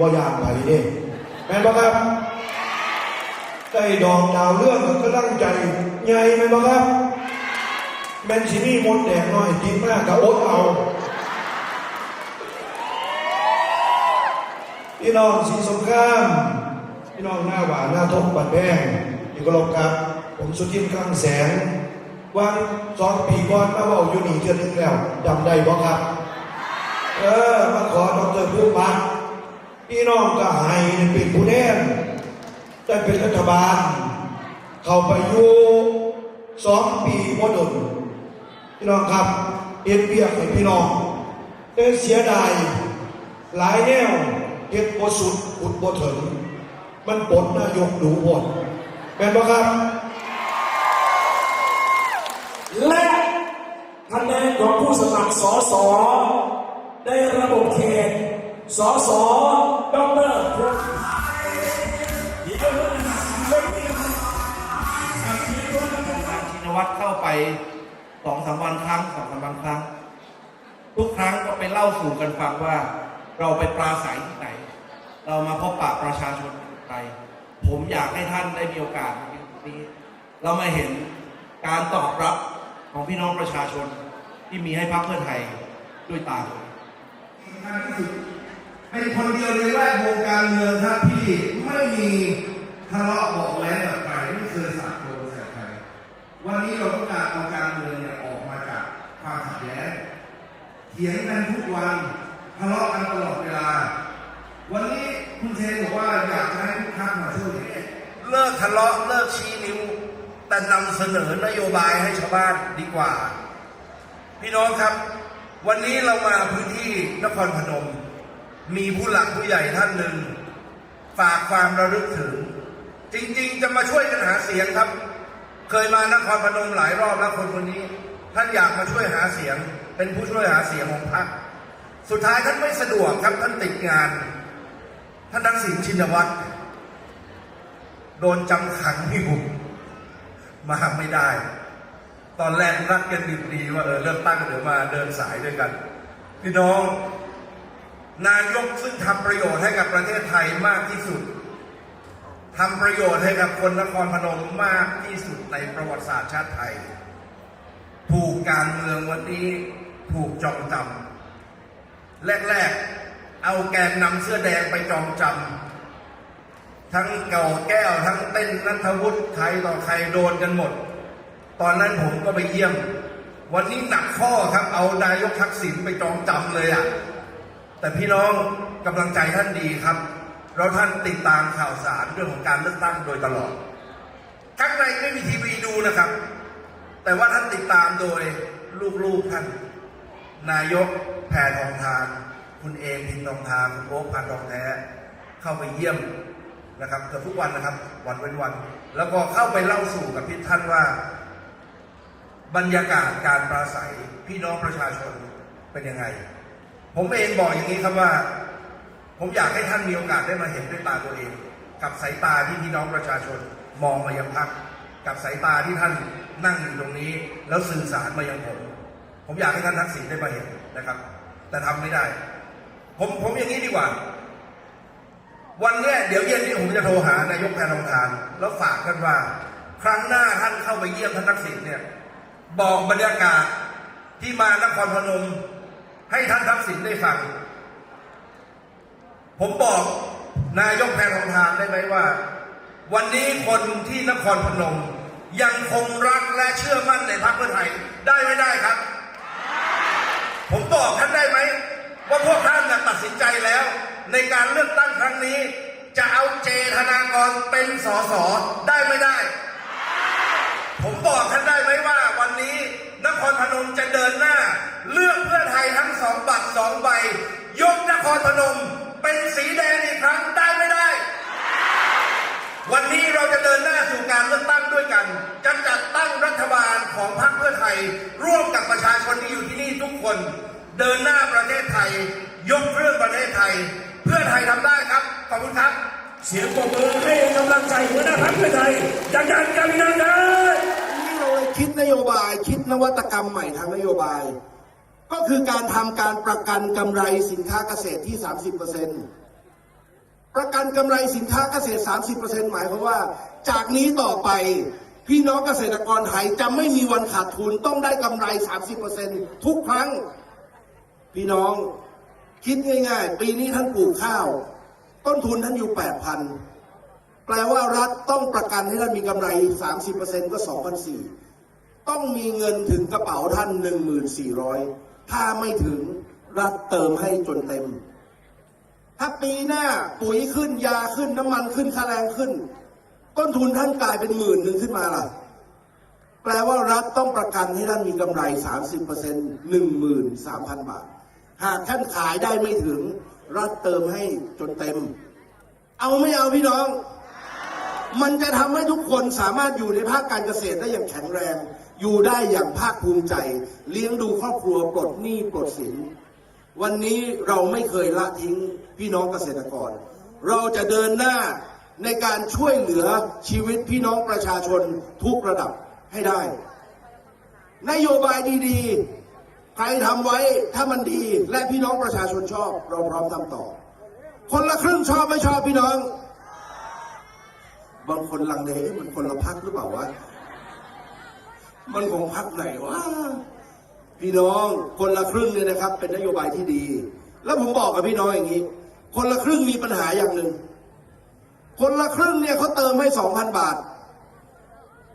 บ่ยานไหเด้แม่นบ่ครับได้ดอกดาวเรื่องก็กำลังใจใหญ่แม่นบ่ครับแมนสิมี่มดแดงน้อยกินมากก็อดเอาพี่น้องสิสงครามพี่น้องหน้าหวานหน้าทงบัดแพงอยู่กับเราครับ ผมสุทินคลังแสงวันสองปีก่อนมาเว่าอยู่นี่เทือนึงแล้วจำได้บ่ครับ เออมาขอดอกเตอรผู้พัก พี่น้องก็ให้เป็นผู้แน่นได้เป็นรัฐบาล เข้าไปอยู่สองปีบ่ดนพี่น้องครับเอ็นเบียกให้พี่น้องได้เสียดายหลายแนวเก็บบ่สุดอุดบ่ถึงมันปดนายกดูหมดแม่นบ่ครับ และคะแนนของผู้สมัครสอสในระบบเขต สอสอดรพงษ์ชินวัตรเข้าไปสองสามวันครั้งสองสามวันครั้ง ทุกครั้งก็ไปเล่าสู่กันฟังว่า เราไปปราศัยที่ไหน เรามาพบปะประชาชนที่ไหนผมอยากให้ท่านได้มีโอกาสที่นี้เรามาเห็นการตอบรับของพี่น้องประชาชนที่มีให้พรรคเพื่อไทยด้วยตาตัว เป็นคนเดียวในแวดวงการเมืองครับที่ไม่มีทะเลาะบาะแว้งกับใครไม่เคยสาดโครใส่ใครวันนี้เราต้องการเอาการเมืองเนี่ยออกมาจากความขัดแย้งเถียงกันทุกวันทะเลาะกันตลอดเวลา วันนี้คุณเชนบอกว่าอยากให้ทุกท่านมาช่วยเนี่ยเลิกทะเลาะเลิกชี้นิ้ว แต่นำเสนอนโยบายให้ชาวบ้านดีกว่า พี่น้องครับ วันนี้เรามาพื้นที่นครพนม มีผู้หลักผู้ใหญ่ท่านหนึ่ง ฝากความระลึกถึง จริงๆ จะมาช่วยกันหาเสียงครับ เคยมานครพนมหลายรอบแล้วคนคนนี้ ท่านอยากมาช่วยหาเสียง เป็นผู้ช่วยหาเสียงของพรรคสุดท้ายท่านไม่สะดวกครับท่านติดงาน ท่านทักษิณชินวัตรโดนจำขังอยู่มาไม่ได้ ตอนแรกรักกันดีดีว่าเออเริ่มตั้งเดี๋ยวมาเดินสายด้วยกัน พี่น้อง นายกซึ่งทำประโยชน์ให้กับประเทศไทยมากที่สุดทำประโยชน์ให้กับคนนครพนมมากที่สุดในประวัติศาสตร์ชาติไทย ถูกการเมืองวันนี้ถูกจองจำแรกๆ เอาแกนนำเสื้อแดงไปจองจำทั้งเก่าแก้วทั้งเต้นนัทวุฒิใครต่อใครโดนกันหมด ตอนนั้นผมก็ไปเยี่ยม วันนี้หนักข้อครับเอานายกทักษิณไปจองจำเลยอะ่ะ แต่พี่น้องกำลังใจท่านดีครับเราท่านติดตามข่าวสารเรื่องของการเลือกตั้งโดยตลอดข้างในไม่มีทีวีดูนะครับ แต่ว่าท่านติดตามโดยลูกๆท่าน นายกแพทองทาน คุณเอมพินทองทานคุณโอ๊คพันทองแท้ เข้าไปเยี่ยมนะครับเกือบทุกวันนะครับ วันเว้นวัน แล้วก็เข้าไปเล่าสู่กับพี่ท่านว่า บรรยากาศการปราศัยพี่น้องประชาชนเป็นยังไง ผมเองบอกอย่างนี้ครับว่า ผมอยากให้ท่านมีโอกาสได้มาเห็นด้วยตาตัวเอง กับสายตาที่พี่น้องประชาชนมองมายังพัก กับสายตาที่ท่านนั่งอยู่ตรงนี้ แล้วสื่อสารมายังผม ผมอยากให้ท่านทักษิณได้มาเห็นนะครับ แต่ทำไม่ได้ ผมผมอย่างนี้ดีกว่า วันนี้เดี๋ยวเย็นนี้ผมจะโทรหานายกแพทองทาน แล้วฝากกันว่า ครั้งหน้าท่านเข้าไปเยี่ยมท่านทักษิณเนี่ย บอกบรรยากาศที่มานครพนม ให้ท่านทักษิณได้ฟัง ผมบอกนายกแพทองทานได้ไหมว่า วันนี้คนที่นครพนม ยังคงรักและเชื่อมั่นในพรรคเพื่อไทยได้ไม่ได้ครับ ผมบอกท่านได้ไหมว่าพวกท่านน่ะตัดสินใจแล้ว ในการเลือกตั้งครั้งนี้ จะเอาเจธนากรเป็นสสได้ไม่ได้ ผมบอกท่านได้ไหมว่าวันนี้นครพนมจะเดินหน้า เลือกเพื่อไทยทั้งสองบัตรสองใบ ยกนครพนม เป็นสีแดงอีกครั้งได้ไม่ได้ วันนี้เราจะเดินหน้าสู่การเลือกตั้งด้วยกัน จะจัดตั้งรัฐบาลของพรรคเพื่อไทย ร่วมกับประชาชนที่อยู่ที่นี่ทุกคน เดินหน้าประเทศไทย ยกเครื่องประเทศไทย เพื่อไทยทำได้ครับขอบคุณครับ เสียงปรบมือให้กำลังใจหัวหน้าพรรคเพื่อไทยจากการการินันครับนี่เราเลยคิดนโยบาย คิดนวัตกรรมใหม่ทางนโยบาย ก็คือการทำการประกันกำไรสินค้าเกษตรที่ 30%ประกันกำไรสินค้าเกษตร 30%หมายความว่า จากนี้ต่อไปพี่น้องเกษตรกรไทยจะไม่มีวันขาดทุนต้องได้กำไร 30%ทุกครั้ง พี่น้องคิดง่ายๆ ปีนี้ท่านปลูกข้าว ต้นทุนท่านอยู่ 8,000 แปลว่ารัฐต้องประกันให้ท่านมีกำไร 30%ก็ 2,400 ต้องมีเงินถึงกระเป๋าท่าน 1,400 ถ้าไม่ถึงรัฐเติมให้จนเต็ม ถ้าปีหน้าปุ๋ยขึ้นยาขึ้นน้ำมันขึ้นค่าแรงขึ้น ต้นทุนท่านกลายเป็นหมื่นหนึ่งขึ้นมาล่ะ แปลว่ารัฐต้องประกันให้ท่านมีกำไร 30% 13,000 บาท หากท่านขายได้ไม่ถึง รัฐเติมให้จนเต็ม เอาไม่เอาพี่น้อง มันจะทำให้ทุกคนสามารถอยู่ในภาคการเกษตรได้อย่างแข็งแรง อยู่ได้อย่างภาคภูมิใจ เลี้ยงดูครอบครัวปลดหนี้ปลดสิน วันนี้เราไม่เคยละทิ้งพี่น้องเกษตรกร เราจะเดินหน้าในการช่วยเหลือชีวิตพี่น้องประชาชนทุกระดับให้ได้ นโยบายดีๆ ใครทำไว้ถ้ามันดีและพี่น้องประชาชนชอบ เราพร้อมทำต่อ คนละครึ่งชอบไม่ชอบพี่น้อง บางคนลังเลมันคนละพักหรือเปล่าวะ มันของพักไหนวะพี่น้องคนละครึ่งเนี่ยนะครับ เป็นนโยบายที่ดี แล้วผมบอกกับพี่น้องอย่างนี้ คนละครึ่งมีปัญหาอย่างหนึ่งคนละครึ่งเนี่ยเขาเติมให้สองพันบาท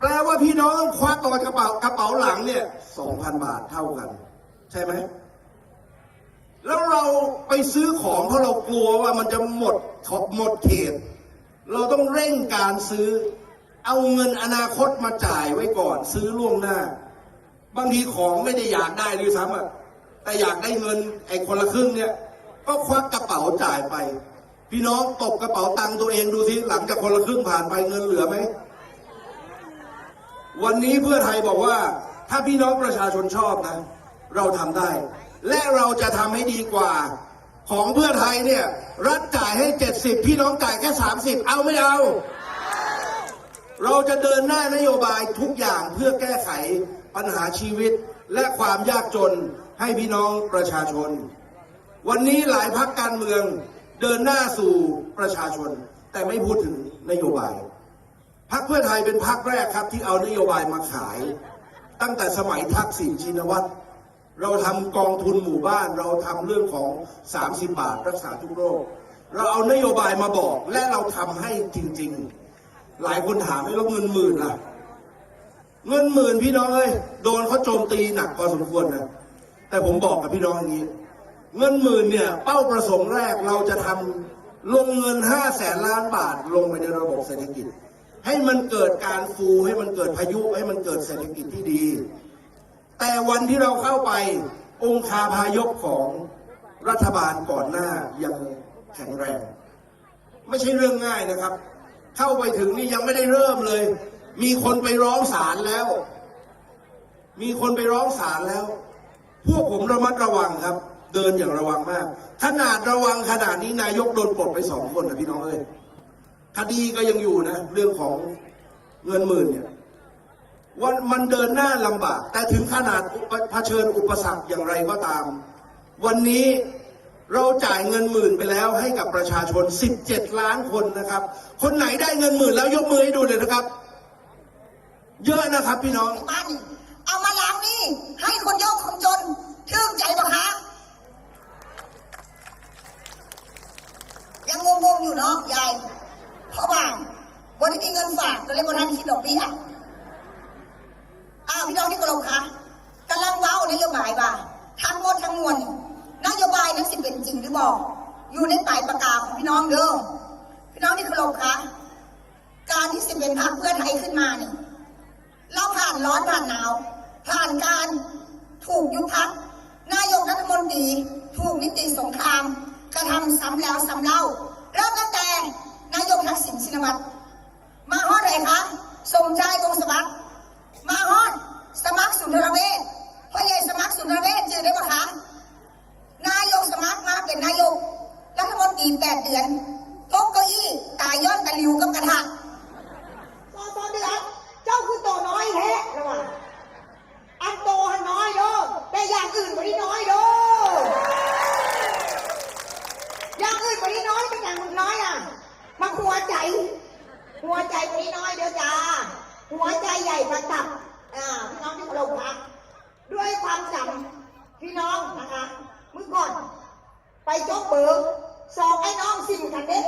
แปลว่าพี่น้องควักออกจากกระเป๋ากระเป๋าหลังเนี่ยสองพันบาทเท่ากัน ใช่ไหมแล้วเราไปซื้อของเพราะเรากลัวว่ามันจะหมดขอบหมดเขต เราต้องเร่งการซื้อ เอาเงินอนาคตมาจ่ายไว้ก่อน ซื้อล่วงหน้า บางทีของไม่ได้อยากได้ด้วยซ้ำอะแต่อยากได้เงินไอ้คนละครึ่งเนี่ย ก็ควักกระเป๋าจ่ายไป พี่น้องตบกระเป๋าตังค์ตัวเองดูสิหลังจากคนละครึ่งผ่านไปเงินเหลือไหมวันนี้เพื่อไทยบอกว่า ถ้าพี่น้องประชาชนชอบนะ เราทำได้ และเราจะทำให้ดีกว่า ของเพื่อไทยเนี่ย รัฐจ่ายให้ 70 พี่น้องจ่ายแค่ 30 เอาไม่เอา เราจะเดินหน้านโยบายทุกอย่างเพื่อแก้ไขปัญหาชีวิตและความยากจนให้พี่น้องประชาชน วันนี้หลายพักการเมืองเดินหน้าสู่ประชาชน แต่ไม่พูดถึงนโยบายพักเพื่อไทยเป็นพักแรกครับที่เอานโยบายมาขาย ตั้งแต่สมัยทักษิณชินวัตรเราทำกองทุนหมู่บ้านเราทำเรื่องของ 30 บาทรักษาทุกโรค เราเอานโยบายมาบอกและเราทำให้จริง ๆ หลายคนถามให้เราเงินหมื่นล่ะ เงินหมื่นพี่น้องเอ้ยโดนเขาโจมตีหนักพอสมควรนะแต่ผมบอกกับพี่น้องอย่างนี้ เงินหมื่นเนี่ย เป้าประสงค์แรกเราจะทำลงเงินห้าแสนล้านบาท ลงไปในระบบเศรษฐกิจ ให้มันเกิดการฟูให้มันเกิดพายุให้มันเกิดเศรษฐกิจที่ดี แต่วันที่เราเข้าไปองคาพายกของรัฐบาลก่อนหน้ายังแข็งแรง ไม่ใช่เรื่องง่ายนะครับ เข้าไปถึงนี่ยังไม่ได้เริ่มเลย มีคนไปร้องศาลแล้ว มีคนไปร้องศาลแล้ว พวกผมระมัดระวังครับ เดินอย่างระวังมาก ขนาดระวังขนาดนี้นายกโดนปลดไปสองคนนะพี่น้องเอ้ยคดีก็ยังอยู่นะ เรื่องของเงินหมื่นเนี่ยวันมันเดินหน้าลำบาก แต่ถึงขนาดเผชิญอุปสรรคอย่างไรก็ตาม วันนี้ เราจ่ายเงินหมื่นไปแล้วให้กับประชาชน 17 ล้านคนนะครับ คนไหนได้เงินหมื่นแล้วยกมือให้ดูเลยนะครับ เยอะนะครับพี่น้อง มันเอามาล้างหนี่ให้คนยากคนจนชื่นใจปะคะยังงงๆอยู่เนาะยายเพราะว่าวันที่มีเงินฝากก็เลยวันนั้นคิดดอกเบี้ยอ้าวพี่น้องที่กรมคะกำลังเว้านโยบายว่าทั้งหมดทั้งมวลนโยบายนั้นสิเป็นจ ริงหรือบอก อยู่ในปลายปากกาศของพี่น้องเด้อพี่น้องที่กรมคะการที่สิเป็นพรรคเพื่อไทยขึ้นมาเนี่ยเราผ่านร้อนผ่านหนาว ผ่านการถูกยุบพักนายกรัฐมนตรีถูกนิติสงคราม กระทำซ้ำแล้วซ้ำเล่าเริ่มตั้งแต่นายกทักษิณชินวัตรมาฮอดอะไรคะสมชายวงสวัสดิ์มาฮอดสมัครสุนทรเวชพ่อใหญ่สมัครสุนทรเวชจือได้ปะคะ นายกสมัครมาเป็นนายกรัฐมนตรีแปดเดือนตกเก้าอี้ตายย้อนตะหลิวกับกระทะ ตอนตอนเดือนเจ้าคือโตน้อยแท้ระวังอันโตหันน้อยเด้อแต่อย่างอื่นไม่ได้น้อยเด้ออย่างอื่น อื่นวันนี้น้อยเป็นอย่างมึงน้อยอะมาหัว ใจ หัวใจวันนี้น้อยเดี๋ยวจ้า หัวใจใหญ่ประตับอ่าพี่น้องที่เคารพครับด้วยความจำพี่น้องนะคะเมื่อก่อน ไปยกเบอร์สองไอ้น้องซิมกันเด็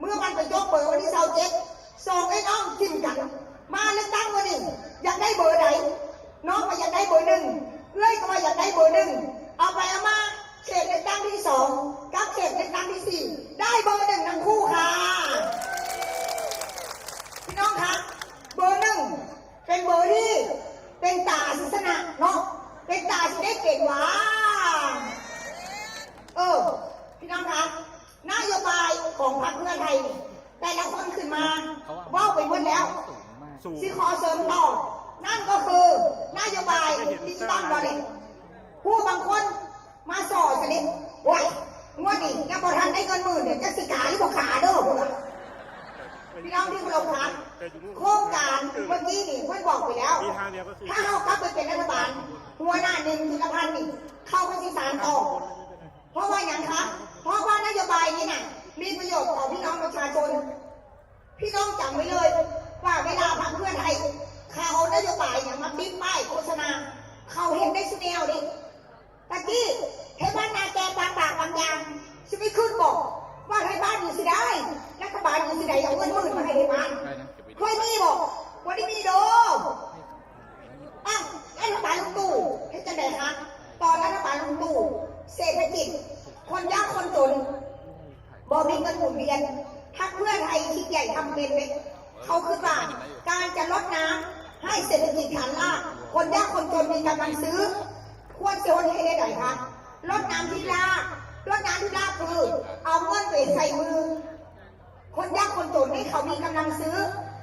เมื่อมันไปยกเบอร์วันที่เสาร์เจ็ดสองไอ้น้องซิมกัน มาเลือกตั้งวันนี้อยากได้เบอร์ไหนน้องก็อยากได้เบอร์หนึ่งเอ้ยก็ว่าอยากได้เบอร์หนึ่งเอาไปเอามาเขตเลือกตั้งที่สองกับเขตเลือกตั้งที่สี่ได้เบอร์หนึ่งทั้งคู่ค่ะ พี่น้องคะเบอร์หนึ่งเป็นเบอร์ที่เป็นตาศิสนะเนาะเป็นตาที่ได้เก่งหวาเออ พี่น้องคะนโยบายของพรรคเพื่อไทยนี่แต่ละคนขึ้นมาเว่าไปหมดแล้วสิขอเสริมต่อ นั่นก็คือนโยบายดิจิตอลวอลเล็ต ผู้บางคนมาสอจะเด็กโอ้ยงวดนี้ยังบอทันได้เงินหมื่นเนี่ยจะสิขาหรือบอกขาเด้อพวกเราพี่น้องที่เคารพครับโครงการเมื่อกี้นี่เพื่อนบอกไปแล้ว ถ้าเรากลับไปเป็นรัฐบาล หัวหน้าหนึ่งจุลพันธ์นี่ เข้าไปที่ศาลต่อ เพราะว่าอย่างคะเพราะว่านโยบายนี้น่ะ มีประโยชน์ต่อพี่น้องประชาชน พี่น้องจำไว้เลย ว่าเวลาพรรคเพื่อไทยเขาเอานโยบายอย่างมาบิ๊กป้ายโฆษณา เขาเห็นได้สุดแนวดิาลอยู่สิได้เอาเงินหมื่นมาให้ให้บ้านเคยมีบอกวันนี้มีโดอ้าวรัฐบาลลุงตู่ให้จะไหนคะตอนรัฐบาลลุงตู่เศรษฐกิจ คนยากคนจนบ่มีเงินหมุนเวียนถ้าเพื่อไทยคิดใหญ่ทำเป็นไหมเขาคือว่าการจะลดน้ำให้เศรษฐกิจฐานรากคนยากคนจนมีกำลังซื้อ ควรจะลดให้ได้ไหนคะลดน้ำที่รากลดน้ำที่รากคือเอาเงินไปใส่มือ คนยากคนจนให้เขามีกำลังซื้อ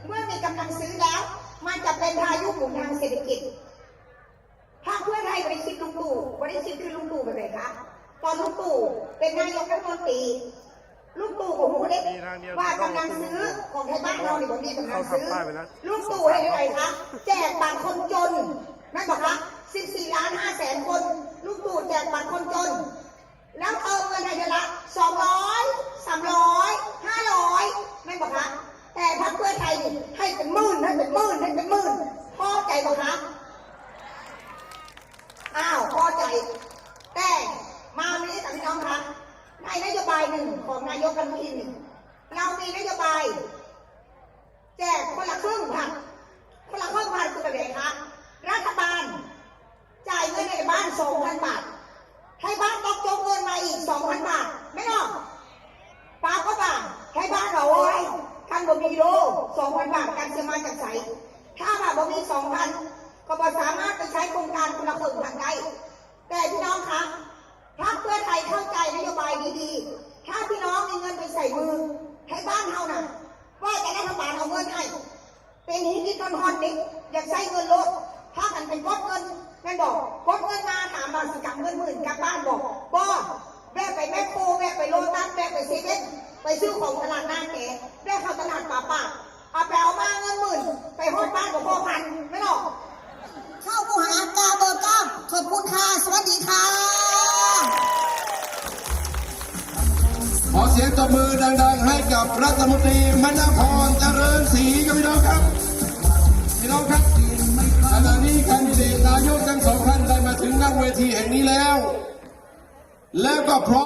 เมื่อมีกำลังซื้อแล้ว มันจะเป็นพายุหมุนทางเศรษฐกิจถ้าเพื่อนไทยบริคิดลุงตู่บริคิดคือลุงตู่แบบไหนคะตอนลุงตู่เป็นนายกรัฐมนตรีลุงตู่ผมพูดได้ว่ากำลังซื้อของไทยบ้านเราเนี่ยผมมีกำลังซื้อลุงตู่ให้เท่าไหร่คะแจกบัตรคนจนนั่นบอกคะ14ล้าน5แสนคนลุงตู่แจกบัตรคนจน แล้วเติมเงินให้เดือนละ200 300 500นั่บอกคะแต่พรรคเพื่อไทยนี่ให้เป็นหมื่นให้เป็นหมื่นให้เป็นหมื่นพอใจบอกคะอ้าวพอใจ แต่มาวันนี้แต่พี่น้องคะในนโยบายหนึ่งของนายกรัฐมนตรีหนึ่งเรามีนโยบายแจกคนละครึ่งพันคนละครึ่งพันคือแบบไหนคะรัฐบาลจ่ายเงินในบ้านสองพันบาท ให้บ้านต้องจงเงินมาอีกสองพันบาทไม่หรอกปาก็บาทให้บ้านเราโอ้ยกันบ่มีโลสองพันบาทกันจะมาจากใสถ้าบาทบ่มีสองพันก็บ่สามารถไปใช้โครงการคนละครึ่งพันได้แต่พี่น้องคะถ้าเพื่อไทยเข้าใจนโยบายดีๆ ถ้าพี่น้องมีเงินไปใส่มือให้บ้านเฮาน่ะว่าจะรัฐบาลเอาเงินให้เป็นหินที่ต้นฮอนนี่อยากใช้เงินลด ถ้ากันเป็นกดเงินแม่นบอกกดเงินมาถามมาสกัดเงินหมื่นกลับบ้านบอกบ่แม่ไปแม่โคแม่ไปโลตัสแม่ไปเซเว่นไปซื้อของตลาดหน้าแกแม่เข้าตลาดป่าป่าเอาไปเอามาเงินหมื่นไปฮอดบ้านกับพ่อพันไม่หรอกเข้าผู้หากาเบอร์เก้าขอบคุณค่ะสวัสดีค่ะขอเสียงตบมือดังๆ ให้กับรัฐมนตรีมณพรเจริญศรีครับพี่น้องครับางเวทีแห่งนี้แล้ว แล้วก็พร้อม